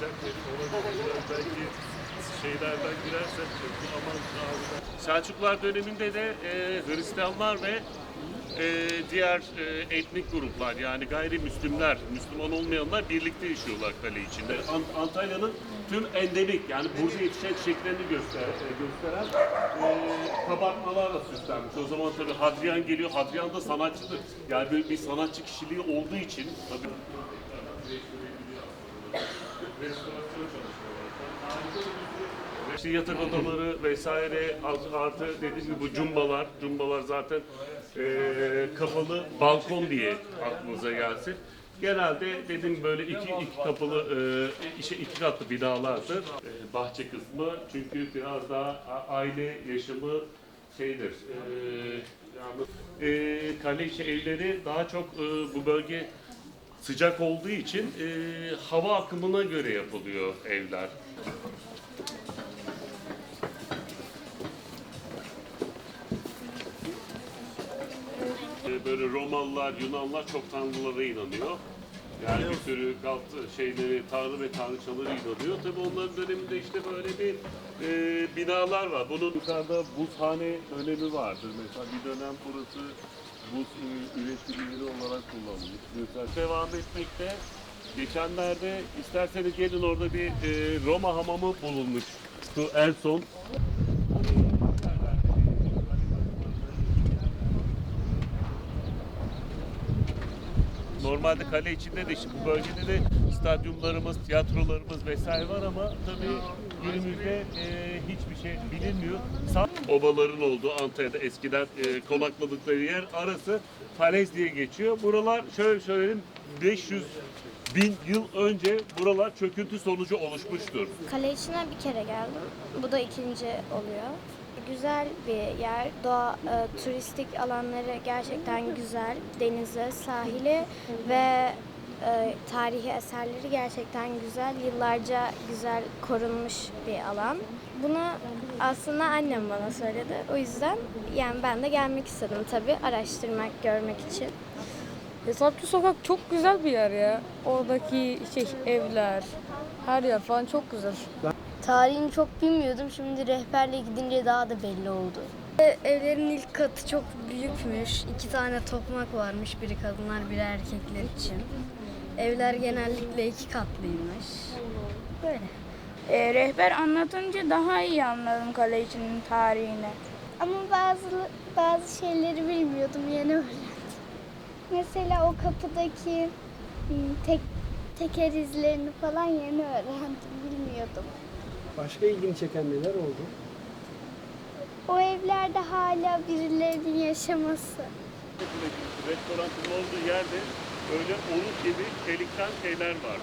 kaçak yerim olabilir. Belki şeylerden girersek çünkü aman abi. Selçuklular döneminde de e, Hristiyanlar ve e, diğer e, etnik gruplar yani gayrimüslimler, Müslüman olmayanlar birlikte yaşıyorlar kale içinde. An- Antalya'nın tüm endemik yani burada yetişen çiçeklerini göster, e, gösteren e, kabartmalarla süslenmiş. O zaman tabii Hadrian geliyor. Hadrian da sanatçıdır. Yani böyle bir sanatçı kişiliği olduğu için tabii restorasyon çalışmaları. İşte yatak odaları vesaire artı, dediğim gibi bu cumbalar, cumbalar zaten eee, kapalı balkon diye aklınıza gelsin. Genelde dediğim böyle iki, iki kapılı, eee, işte iki katlı binalardır. Eee, bahçe kısmı çünkü biraz daha aile yaşamı şeydir. Eee yani, eee, kale evleri daha çok eee, bu bölge sıcak olduğu için eee, hava akımına göre yapılıyor evler. Ee, böyle Romalılar, Yunanlar çok tanrılara inanıyor. Yani bir sürü kalt şeyleri, tanrı ve tanrıçalara inanıyor. Tabii onların döneminde işte böyle bir e, binalar var. Bunun yukarıda buzhane önemi vardır. Mesela bir dönem burası buz e, Mesela devam etmekte. Geçenlerde isterseniz gelin orada bir e, Roma hamamı bulunmuş. Şu en son Normalde kale içinde de işte bu bölgede de stadyumlarımız, tiyatrolarımız vesaire var ama tabii günümüzde e, hiçbir şey bilinmiyor. Obaların olduğu Antalya'da eskiden e, konakladıkları yer arası Falez diye geçiyor. Buralar şöyle söyleyeyim 500 bin yıl önce buralar çöküntü sonucu oluşmuştur. Kale içine bir kere geldim. Bu da ikinci oluyor. Güzel bir yer. Doğa, e, turistik alanları gerçekten güzel. Denizi, sahili ve e, tarihi eserleri gerçekten güzel. Yıllarca güzel korunmuş bir alan. Bunu aslında annem bana söyledi. O yüzden yani ben de gelmek istedim tabii araştırmak, görmek için. Hesapçı Sokak çok güzel bir yer ya. Oradaki şey evler, her yer falan çok güzel. Tarihini çok bilmiyordum. Şimdi rehberle gidince daha da belli oldu. Evlerin ilk katı çok büyükmüş. İki tane tokmak varmış. Biri kadınlar, biri erkekler için. Evler genellikle iki katlıymış. Böyle. E, rehber anlatınca daha iyi anladım kale içinin tarihini. Ama bazı bazı şeyleri bilmiyordum, yeni öğrendim. Mesela o kapıdaki hmm, tek teker izlerini falan yeni öğrendim, bilmiyordum. Başka ilgini çeken neler oldu? O evlerde hala birilerinin yaşaması. Restoranın olduğu yerde öyle oluk gibi çelikten şeyler var.